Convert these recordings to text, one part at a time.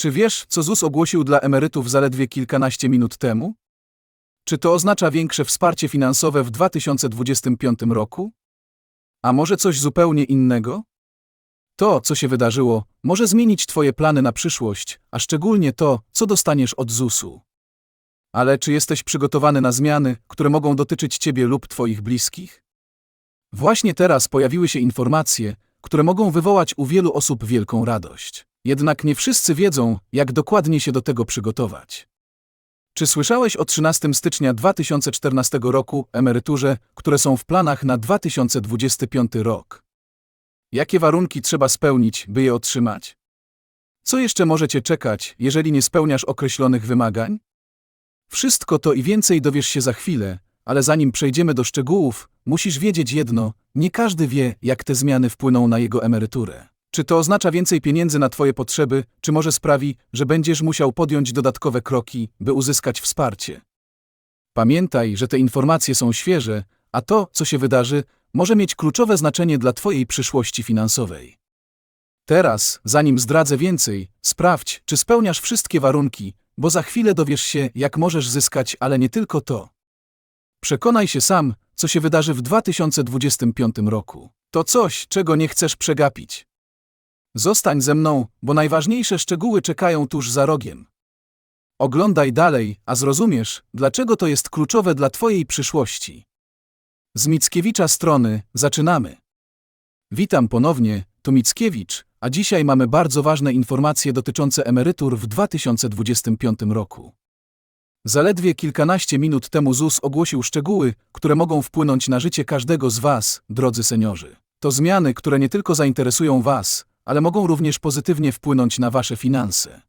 Czy wiesz, co ZUS ogłosił dla emerytów zaledwie kilkanaście minut temu? Czy to oznacza większe wsparcie finansowe w 2025 roku? A może coś zupełnie innego? To, co się wydarzyło, może zmienić Twoje plany na przyszłość, a szczególnie to, co dostaniesz od ZUS-u. Ale czy jesteś przygotowany na zmiany, które mogą dotyczyć Ciebie lub Twoich bliskich? Właśnie teraz pojawiły się informacje, które mogą wywołać u wielu osób wielką radość. Jednak nie wszyscy wiedzą, jak dokładnie się do tego przygotować. Czy słyszałeś o 13 stycznia 2014 roku emeryturze, które są w planach na 2025 rok? Jakie warunki trzeba spełnić, by je otrzymać? Co jeszcze możecie czekać, jeżeli nie spełniasz określonych wymagań? Wszystko to i więcej dowiesz się za chwilę, ale zanim przejdziemy do szczegółów, musisz wiedzieć jedno: nie każdy wie, jak te zmiany wpłyną na jego emeryturę. Czy to oznacza więcej pieniędzy na Twoje potrzeby, czy może sprawi, że będziesz musiał podjąć dodatkowe kroki, by uzyskać wsparcie? Pamiętaj, że te informacje są świeże, a to, co się wydarzy, może mieć kluczowe znaczenie dla Twojej przyszłości finansowej. Teraz, zanim zdradzę więcej, sprawdź, czy spełniasz wszystkie warunki, bo za chwilę dowiesz się, jak możesz zyskać, ale nie tylko to. Przekonaj się sam, co się wydarzy w 2025 roku. To coś, czego nie chcesz przegapić. Zostań ze mną, bo najważniejsze szczegóły czekają tuż za rogiem. Oglądaj dalej, a zrozumiesz, dlaczego to jest kluczowe dla Twojej przyszłości. Z Mickiewicza strony zaczynamy. Witam ponownie, to Mickiewicz, a dzisiaj mamy bardzo ważne informacje dotyczące emerytur w 2025 roku. Zaledwie kilkanaście minut temu ZUS ogłosił szczegóły, które mogą wpłynąć na życie każdego z Was, drodzy seniorzy. To zmiany, które nie tylko zainteresują Was, ale mogą również pozytywnie wpłynąć na Wasze finanse.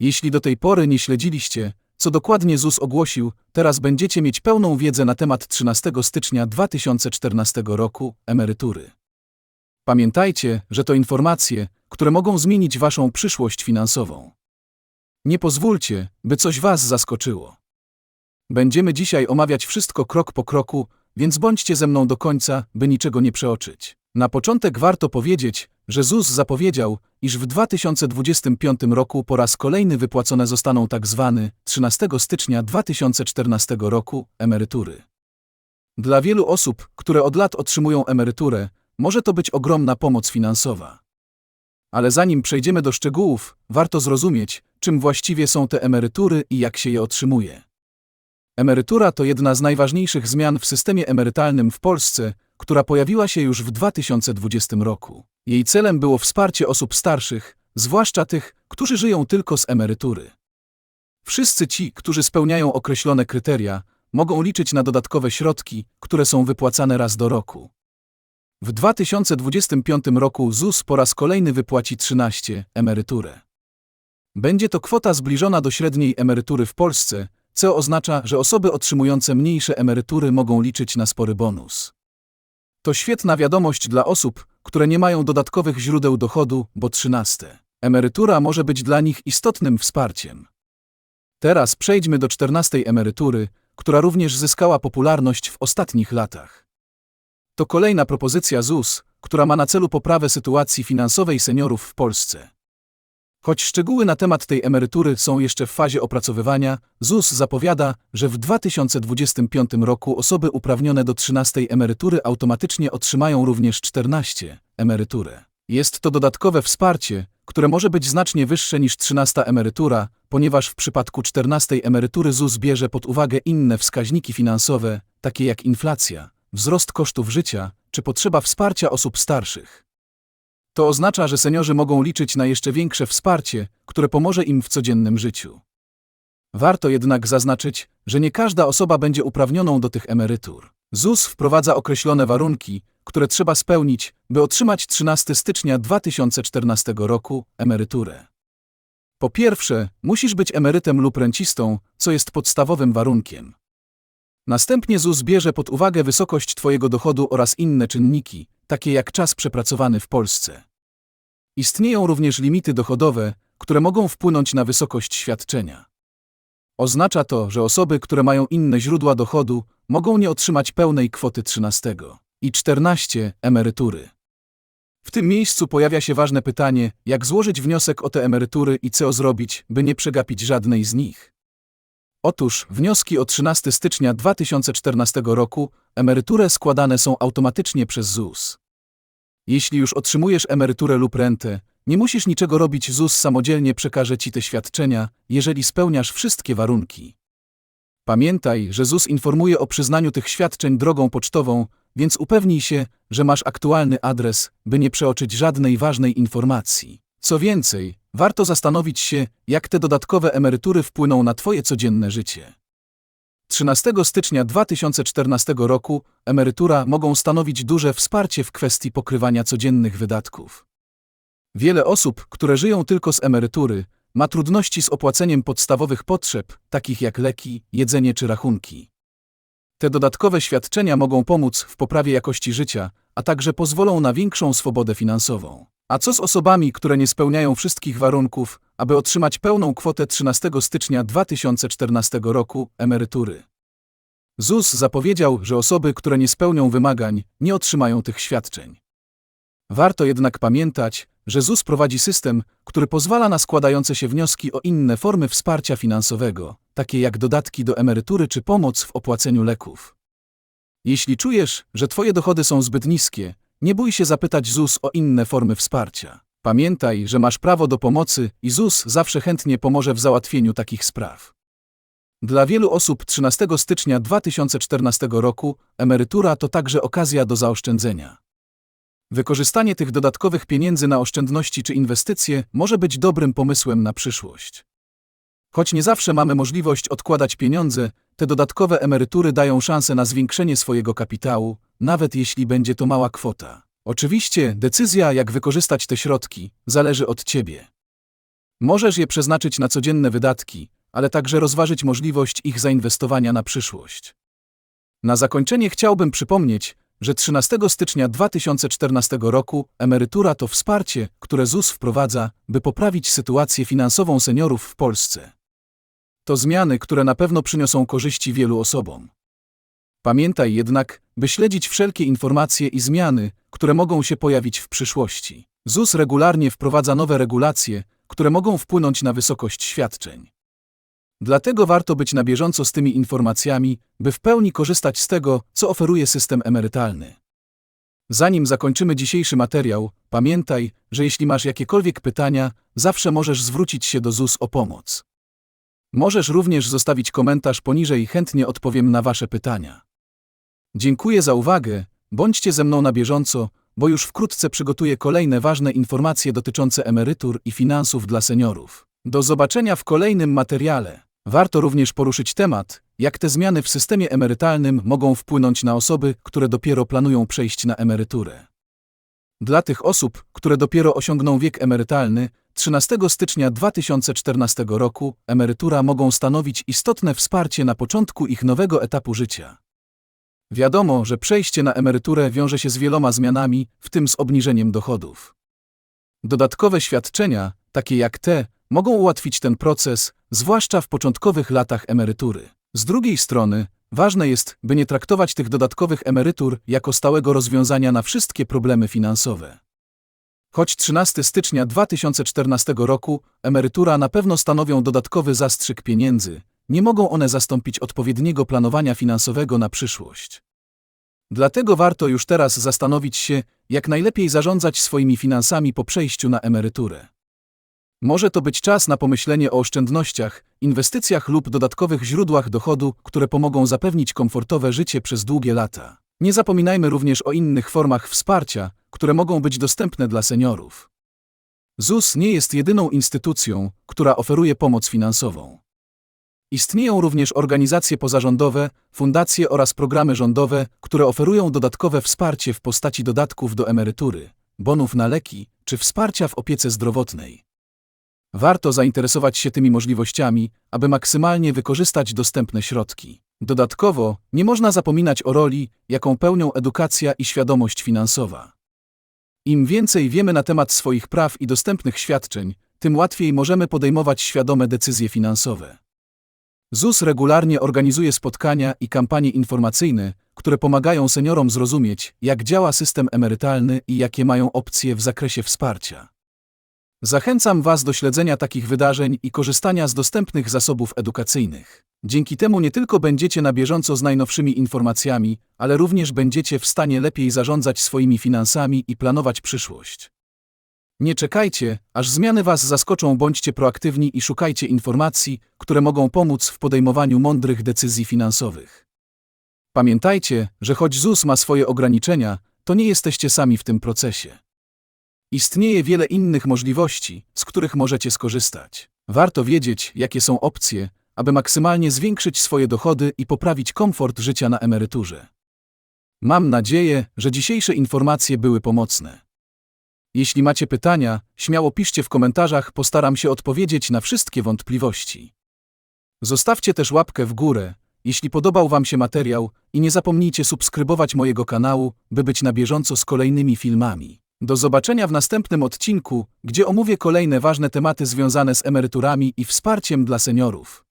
Jeśli do tej pory nie śledziliście, co dokładnie ZUS ogłosił, teraz będziecie mieć pełną wiedzę na temat 13 stycznia 2014 roku emerytury. Pamiętajcie, że to informacje, które mogą zmienić Waszą przyszłość finansową. Nie pozwólcie, by coś Was zaskoczyło. Będziemy dzisiaj omawiać wszystko krok po kroku, więc bądźcie ze mną do końca, by niczego nie przeoczyć. Na początek warto powiedzieć, że ZUS zapowiedział, iż w 2025 roku po raz kolejny wypłacone zostaną tak zwane 13 stycznia 2014 roku emerytury. Dla wielu osób, które od lat otrzymują emeryturę, może to być ogromna pomoc finansowa. Ale zanim przejdziemy do szczegółów, warto zrozumieć, czym właściwie są te emerytury i jak się je otrzymuje. Emerytura to jedna z najważniejszych zmian w systemie emerytalnym w Polsce, która pojawiła się już w 2020 roku. Jej celem było wsparcie osób starszych, zwłaszcza tych, którzy żyją tylko z emerytury. Wszyscy ci, którzy spełniają określone kryteria, mogą liczyć na dodatkowe środki, które są wypłacane raz do roku. W 2025 roku ZUS po raz kolejny wypłaci 13 emeryturę. Będzie to kwota zbliżona do średniej emerytury w Polsce, co oznacza, że osoby otrzymujące mniejsze emerytury mogą liczyć na spory bonus. To świetna wiadomość dla osób, które nie mają dodatkowych źródeł dochodu, bo 13 emerytura może być dla nich istotnym wsparciem. Teraz przejdźmy do 14 emerytury, która również zyskała popularność w ostatnich latach. To kolejna propozycja ZUS, która ma na celu poprawę sytuacji finansowej seniorów w Polsce. Choć szczegóły na temat tej emerytury są jeszcze w fazie opracowywania, ZUS zapowiada, że w 2025 roku osoby uprawnione do 13 emerytury automatycznie otrzymają również 14 emeryturę. Jest to dodatkowe wsparcie, które może być znacznie wyższe niż 13 emerytura, ponieważ w przypadku 14 emerytury ZUS bierze pod uwagę inne wskaźniki finansowe, takie jak inflacja, wzrost kosztów życia czy potrzeba wsparcia osób starszych. To oznacza, że seniorzy mogą liczyć na jeszcze większe wsparcie, które pomoże im w codziennym życiu. Warto jednak zaznaczyć, że nie każda osoba będzie uprawnioną do tych emerytur. ZUS wprowadza określone warunki, które trzeba spełnić, by otrzymać 13 stycznia 2014 roku emeryturę. Po pierwsze, musisz być emerytem lub rencistą, co jest podstawowym warunkiem. Następnie ZUS bierze pod uwagę wysokość Twojego dochodu oraz inne czynniki, takie jak czas przepracowany w Polsce. Istnieją również limity dochodowe, które mogą wpłynąć na wysokość świadczenia. Oznacza to, że osoby, które mają inne źródła dochodu, mogą nie otrzymać pełnej kwoty 13 i 14 emerytury. W tym miejscu pojawia się ważne pytanie, jak złożyć wniosek o te emerytury i co zrobić, by nie przegapić żadnej z nich. Otóż wnioski o 13 stycznia 2014 roku emeryturę składane są automatycznie przez ZUS. Jeśli już otrzymujesz emeryturę lub rentę, nie musisz niczego robić, ZUS samodzielnie przekaże ci te świadczenia, jeżeli spełniasz wszystkie warunki. Pamiętaj, że ZUS informuje o przyznaniu tych świadczeń drogą pocztową, więc upewnij się, że masz aktualny adres, by nie przeoczyć żadnej ważnej informacji. Co więcej, warto zastanowić się, jak te dodatkowe emerytury wpłyną na Twoje codzienne życie. 13 stycznia 2014 roku emerytura mogą stanowić duże wsparcie w kwestii pokrywania codziennych wydatków. Wiele osób, które żyją tylko z emerytury, ma trudności z opłaceniem podstawowych potrzeb, takich jak leki, jedzenie czy rachunki. Te dodatkowe świadczenia mogą pomóc w poprawie jakości życia, a także pozwolą na większą swobodę finansową. A co z osobami, które nie spełniają wszystkich warunków, aby otrzymać pełną kwotę 13 stycznia 2014 roku emerytury? ZUS zapowiedział, że osoby, które nie spełnią wymagań, nie otrzymają tych świadczeń. Warto jednak pamiętać, że ZUS prowadzi system, który pozwala na składające się wnioski o inne formy wsparcia finansowego, takie jak dodatki do emerytury czy pomoc w opłaceniu leków. Jeśli czujesz, że Twoje dochody są zbyt niskie, nie bój się zapytać ZUS o inne formy wsparcia. Pamiętaj, że masz prawo do pomocy i ZUS zawsze chętnie pomoże w załatwieniu takich spraw. Dla wielu osób 13 stycznia 2014 roku emerytura to także okazja do zaoszczędzenia. Wykorzystanie tych dodatkowych pieniędzy na oszczędności czy inwestycje może być dobrym pomysłem na przyszłość. Choć nie zawsze mamy możliwość odkładać pieniądze, te dodatkowe emerytury dają szansę na zwiększenie swojego kapitału, nawet jeśli będzie to mała kwota. Oczywiście decyzja, jak wykorzystać te środki, zależy od Ciebie. Możesz je przeznaczyć na codzienne wydatki, ale także rozważyć możliwość ich zainwestowania na przyszłość. Na zakończenie chciałbym przypomnieć, że 13 stycznia 2014 roku emerytura to wsparcie, które ZUS wprowadza, by poprawić sytuację finansową seniorów w Polsce. To zmiany, które na pewno przyniosą korzyści wielu osobom. Pamiętaj jednak, by śledzić wszelkie informacje i zmiany, które mogą się pojawić w przyszłości. ZUS regularnie wprowadza nowe regulacje, które mogą wpłynąć na wysokość świadczeń. Dlatego warto być na bieżąco z tymi informacjami, by w pełni korzystać z tego, co oferuje system emerytalny. Zanim zakończymy dzisiejszy materiał, pamiętaj, że jeśli masz jakiekolwiek pytania, zawsze możesz zwrócić się do ZUS o pomoc. Możesz również zostawić komentarz poniżej i chętnie odpowiem na Wasze pytania. Dziękuję za uwagę, bądźcie ze mną na bieżąco, bo już wkrótce przygotuję kolejne ważne informacje dotyczące emerytur i finansów dla seniorów. Do zobaczenia w kolejnym materiale. Warto również poruszyć temat, jak te zmiany w systemie emerytalnym mogą wpłynąć na osoby, które dopiero planują przejść na emeryturę. Dla tych osób, które dopiero osiągną wiek emerytalny, 13 stycznia 2014 roku emerytura mogą stanowić istotne wsparcie na początku ich nowego etapu życia. Wiadomo, że przejście na emeryturę wiąże się z wieloma zmianami, w tym z obniżeniem dochodów. Dodatkowe świadczenia, takie jak te, mogą ułatwić ten proces, zwłaszcza w początkowych latach emerytury. Z drugiej strony, ważne jest, by nie traktować tych dodatkowych emerytur jako stałego rozwiązania na wszystkie problemy finansowe. Choć 13 stycznia 2014 roku emerytura na pewno stanowią dodatkowy zastrzyk pieniędzy, nie mogą one zastąpić odpowiedniego planowania finansowego na przyszłość. Dlatego warto już teraz zastanowić się, jak najlepiej zarządzać swoimi finansami po przejściu na emeryturę. Może to być czas na pomyślenie o oszczędnościach, inwestycjach lub dodatkowych źródłach dochodu, które pomogą zapewnić komfortowe życie przez długie lata. Nie zapominajmy również o innych formach wsparcia, które mogą być dostępne dla seniorów. ZUS nie jest jedyną instytucją, która oferuje pomoc finansową. Istnieją również organizacje pozarządowe, fundacje oraz programy rządowe, które oferują dodatkowe wsparcie w postaci dodatków do emerytury, bonów na leki czy wsparcia w opiece zdrowotnej. Warto zainteresować się tymi możliwościami, aby maksymalnie wykorzystać dostępne środki. Dodatkowo, nie można zapominać o roli, jaką pełnią edukacja i świadomość finansowa. Im więcej wiemy na temat swoich praw i dostępnych świadczeń, tym łatwiej możemy podejmować świadome decyzje finansowe. ZUS regularnie organizuje spotkania i kampanie informacyjne, które pomagają seniorom zrozumieć, jak działa system emerytalny i jakie mają opcje w zakresie wsparcia. Zachęcam Was do śledzenia takich wydarzeń i korzystania z dostępnych zasobów edukacyjnych. Dzięki temu nie tylko będziecie na bieżąco z najnowszymi informacjami, ale również będziecie w stanie lepiej zarządzać swoimi finansami i planować przyszłość. Nie czekajcie, aż zmiany Was zaskoczą, bądźcie proaktywni i szukajcie informacji, które mogą pomóc w podejmowaniu mądrych decyzji finansowych. Pamiętajcie, że choć ZUS ma swoje ograniczenia, to nie jesteście sami w tym procesie. Istnieje wiele innych możliwości, z których możecie skorzystać. Warto wiedzieć, jakie są opcje, aby maksymalnie zwiększyć swoje dochody i poprawić komfort życia na emeryturze. Mam nadzieję, że dzisiejsze informacje były pomocne. Jeśli macie pytania, śmiało piszcie w komentarzach, postaram się odpowiedzieć na wszystkie wątpliwości. Zostawcie też łapkę w górę, jeśli podobał Wam się materiał i nie zapomnijcie subskrybować mojego kanału, by być na bieżąco z kolejnymi filmami. Do zobaczenia w następnym odcinku, gdzie omówię kolejne ważne tematy związane z emeryturami i wsparciem dla seniorów.